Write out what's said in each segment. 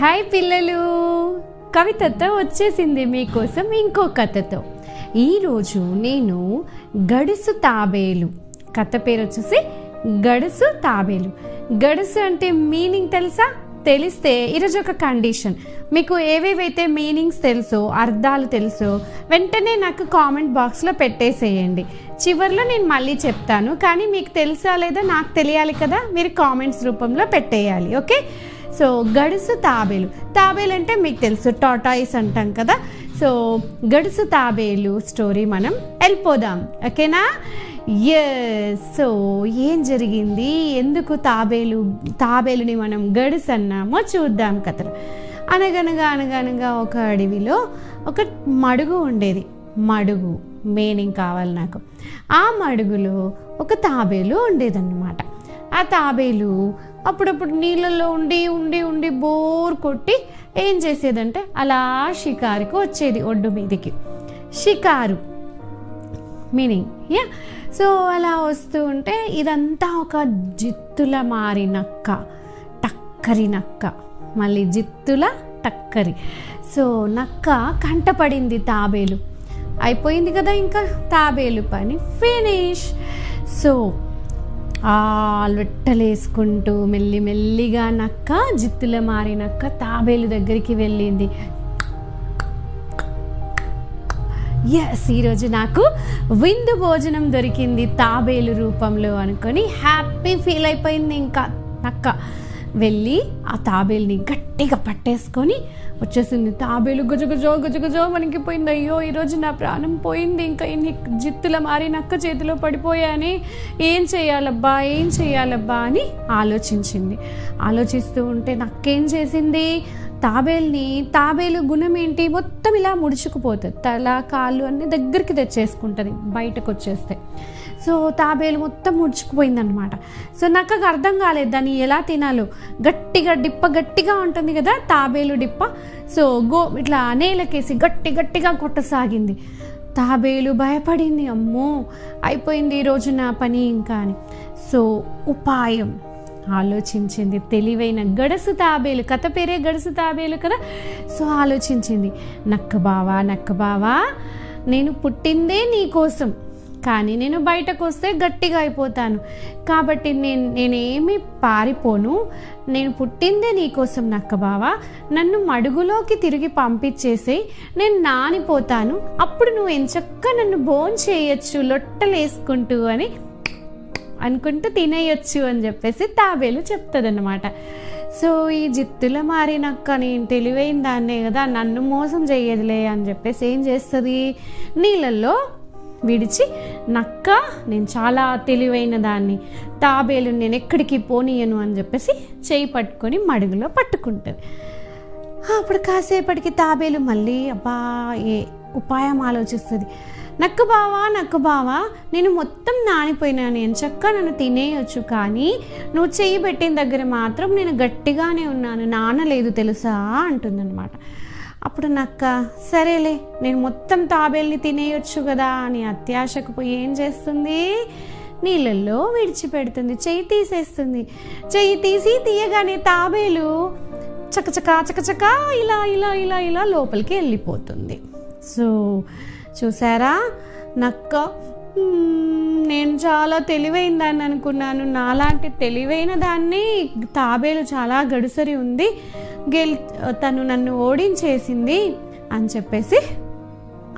Hi పిల్లలు. కవితతో వచ్చేసింది మీకోసం ఇంకో కథతో. ఈరోజు నేను గడుసు తాబేలు. కథ పేరు వచ్చేసి గడుసు తాబేలు. గడుసు అంటే మీనింగ్ తెలుసా? తెలిస్తే ఈరోజు ఒక కండిషన్. మీకు ఏవేవైతే మీనింగ్స్ తెలుసో అర్థాలు తెలుసో వెంటనే నాకు కామెంట్ బాక్స్లో పెట్టేసేయండి. చివరిలో నేను మళ్ళీ చెప్తాను కానీ మీకు తెలుసా లేదా నాకు తెలియాలి కదా? మీరు కామెంట్స్ రూపంలో పెట్టేయాలి ఓకే? సో గడుసు తాబేలు. తాబేలు అంటే మీకు తెలుసు టాటాయిస్ అంటాం కదా. సో గడుసు తాబేలు స్టోరీ మనం వెళ్ళిపోదాం. ఓకేనా? ఎస్ సో ఏం జరిగింది? ఎందుకు తాబేలు తాబేలుని మనం గడుసు అన్నామో చూద్దాం కథలు. అనగనగా అనగనగా ఒక అడవిలో ఒక మడుగు ఉండేది. మడుగు మీనింగ్ కావాలి నాకు. ఆ మడుగులో ఒక తాబేలు ఉండేదన్నమాట. ఆ తాబేలు అప్పుడప్పుడు నీళ్ళల్లో ఉండి ఉండి ఉండి బోర్ కొట్టి ఏం చేసేదంటే అలా షికారుకు వచ్చేది ఒడ్డు మీదకి. షికారు మీనింగ్ యా? సో అలా వస్తూ ఉంటే ఇదంతా ఒక జిత్తుల మారి నక్క టక్కరి నక్క. మళ్ళీ జిత్తుల టక్కరి. సో నక్క కంటపడింది తాబేలు. అయిపోయింది కదా ఇంకా తాబేలు పని. ఫినిష్. సో ఆ లొట్టలేసుకుంటూ మెల్లి మెల్లిగా నక్క జిత్తుల మారినక్క తాబేలు దగ్గరికి వెళ్ళింది. ఎస్ ఈరోజు నాకు విందు భోజనం దొరికింది తాబేలు రూపంలో అనుకొని. హ్యాపీ ఫీల్ అయిపోయింది ఇంకా నక్క. వెళ్ళి ఆ తాబేల్ని గట్టిగా పట్టేసుకొని వచ్చేసింది. తాబేలు గుజగుజో గుజగుజో వణికిపోయింది. అయ్యో ఈరోజు నా ప్రాణం పోయింది. ఇంకా ఇన్ని జిత్తుల మారి నక్క చేతిలో పడిపోయాని. ఏం చేయాలబ్బా ఏం చేయాలబ్బా అని ఆలోచించింది. ఆలోచిస్తూ ఉంటే నక్కేం చేసింది? తాబేల్ని తాబేలు గుణం ఏంటి? మొత్తం ఇలా ముడుచుకుపోతుంది. తల కాళ్ళు అన్ని దగ్గరికి తెచ్చేసుకుంటుంది బయటకు వచ్చేస్తే సో తాబేలు మొత్తం ముడుచుకుపోయిందనమాట సో నక్కకు అర్థం కాలేదు దాన్ని ఎలా తినాలో. గట్టిగా డిప్ప గట్టిగా ఉంటుంది కదా తాబేలు డిప్ప. సో గో ఇట్లా నేలకేసి గట్టి గట్టిగా కొట్టసాగింది. తాబేలు భయపడింది అమ్మో! అయిపోయింది ఈరోజు నా పని ఇంకా అని. సో ఉపాయం. ఆలోచించింది. తెలివైన గడసు తాబేలు కథ పేరే గడసు తాబేలు కదా? సో ఆలోచించింది. నక్క బావా నక్క బావా నేను పుట్టిందే నీ కోసం. కానీ నేను బయటకు వస్తే గట్టిగా అయిపోతాను. కాబట్టి నేను నేనేమి పారిపోను. నేను పుట్టిందే నీకోసం నక్క బావా. నన్ను మడుగులోకి తిరిగి పంపించేసి నేను నానిపోతాను. అప్పుడు నువ్వు ఎంచక్క నన్ను బోన్ చేయొచ్చు లొట్టలేసుకుంటూ అని అనుకుంటూ తినేయొచ్చు అని చెప్పేసి తాబేలు చెప్తుందన్నమాట. సో ఈ జిత్తుల మారినక్క నేను తెలివైన దాన్నే కదా నన్ను మోసం చేయదులే అని చెప్పేసి ఏం చేస్తుంది? నీళ్ళల్లో విడిచి నక్క నేను చాలా తెలివైన దాన్ని. తాబేలు నేను ఎక్కడికి పోనీయను అని చెప్పేసి చేయి పట్టుకొని మడుగులో పట్టుకుంటుంది. అప్పుడు కాసేపటికి తాబేలు మళ్ళీ అబ్బా ఏ ఉపాయం ఆలోచిస్తుంది. నక్కు బావా నక్కు బావా నేను మొత్తం నానిపోయినాను. నేను చక్క నన్ను తినేయొచ్చు కానీ నువ్వు చెయ్యి పెట్టిన దగ్గర మాత్రం నేను గట్టిగానే ఉన్నాను. నానలేదు తెలుసా అంటుందన్నమాట. అప్పుడు నక్క సరేలే నేను మొత్తం తాబేల్ని తినేయొచ్చు కదా అని అత్యాశకు పోయి ఏం చేస్తుంది? నీళ్ళల్లో విడిచిపెడుతుంది చెయ్యి తీసేస్తుంది. చెయ్యి తీసి తీయగానే తాబేలు చకచకా చకచకా ఇలా ఇలా ఇలా ఇలా లోపలికి వెళ్ళిపోతుంది. సో చూసారా? నక్క నేను చాలా తెలివైన దాన్ని అనుకున్నాను. నాలాంటి తెలివైన దాన్ని తాబేలు చాలా గడుసరి ఉంది. గెల్ తను నన్ను ఓడించేసింది అని చెప్పేసి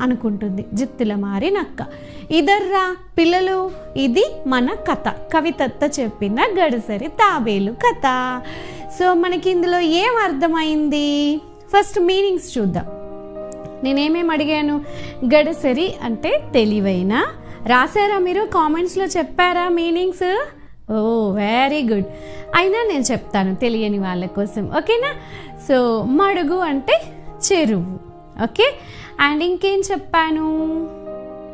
అనుకుంటుంది జిత్తుల మారి నక్క. ఇదర్రా పిల్లలు ఇది మన కథ. కవితత్త చెప్పిన గడుసరి తాబేలు కథ. సో మనకి ఇందులో ఏం అర్థమైంది? ఫస్ట్ మీనింగ్స్ చూద్దాం. నేనేమేమి అడిగాను? గడసరి అంటే తెలివైన? రాశారా మీరు? కామెంట్స్లో చెప్పారా మీనింగ్స్? ఓ వెరీ గుడ్. అయినా నేను చెప్తాను తెలియని వాళ్ళ కోసం ఓకేనా? సో మడుగు అంటే చెరువు ఓకే? అండ్ ఇంకేం చెప్పాను?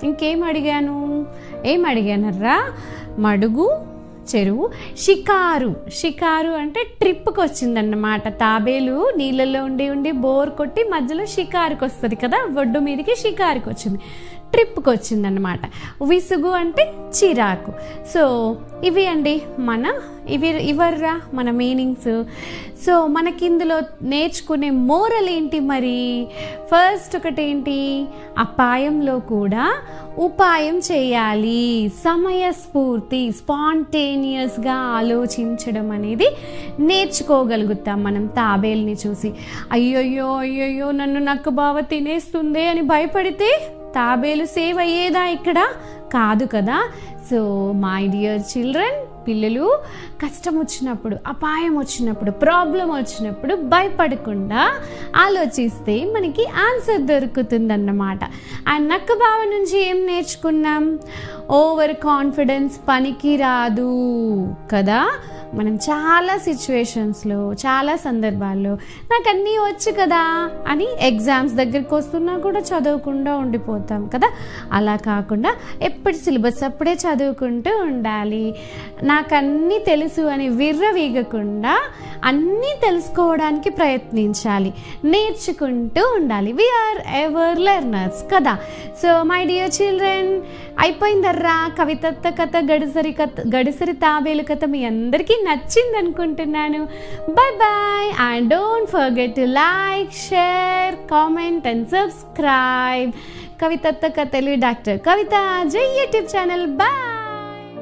ఇంకేం అడిగాను? ఏం అడిగానర్రా? మడుగు చెరువు షికారు. షికారు అంటే ట్రిప్కి వచ్చిందన్నమాట తాబేలు నీళ్ళల్లో ఉండి ఉండి బోర్ కొట్టి మధ్యలో షికారుకి వస్తుంది కదా ఒడ్డు మీదకి షికారుకి వచ్చింది ట్రిప్కి వచ్చిందనమాట విసుగు అంటే చిరాకు. సో ఇవి అండి మన ఇవి ఇవర్రా మన మీనింగ్స్. సో మనకి ఇందులో నేర్చుకునే మోరల్ ఏంటి మరి? ఫస్ట్ ఒకటి ఏంటి అపాయంలో కూడా ఉపాయం చేయాలి. సమయస్ఫూర్తి స్పాంటేనియస్గా ఆలోచించడం అనేది నేర్చుకోగలుగుతాం మనం తాబేల్ని చూసి. అయ్యయ్యో అయ్యయ్యో నన్ను నక్క బావ తినేస్తుంది అని భయపడితే తాబేలు సేవ్ అయ్యేదా ఇక్కడ? కాదు కదా. సో మై డియర్ చిల్డ్రన్ పిల్లలు కష్టం వచ్చినప్పుడు అపాయం వచ్చినప్పుడు ప్రాబ్లం వచ్చినప్పుడు భయపడకుండా ఆలోచిస్తే మనకి ఆన్సర్ దొరుకుతుందన్నమాట. ఆ నక్క బావ నుంచి ఏం నేర్చుకున్నాం? ఓవర్ కాన్ఫిడెన్స్ పనికి రాదు కదా. మనం చాలా సిచ్యువేషన్స్లో చాలా సందర్భాల్లో నాకు అన్నీ వచ్చు కదా అని ఎగ్జామ్స్ దగ్గరికి వస్తున్నా కూడా చదవకుండా ఉండిపోతాం కదా. అలా కాకుండా ఎప్పటి సిలబస్ అప్పుడే చదువుకుంటూ ఉండాలి. నాకు అన్నీ తెలుసు అని విర్రవీగకుండా అన్నీ తెలుసుకోవడానికి ప్రయత్నించాలి. నేర్చుకుంటూ ఉండాలి. వీఆర్ ఎవర్ లెర్నర్స్ కదా. So my dear children అయిపోయిందర్రా. కవితత్త కథ గడిసరి కథ గడిసరి తాబేలు కథ మీ అందరికీ నచ్చింది అనుకుంటున్నాను bye bye and don't forget to like share comment and subscribe కవితత్త కథలు డాక్టర్ కవిత జై యూట్యూబ్ ఛానల్. బాయ్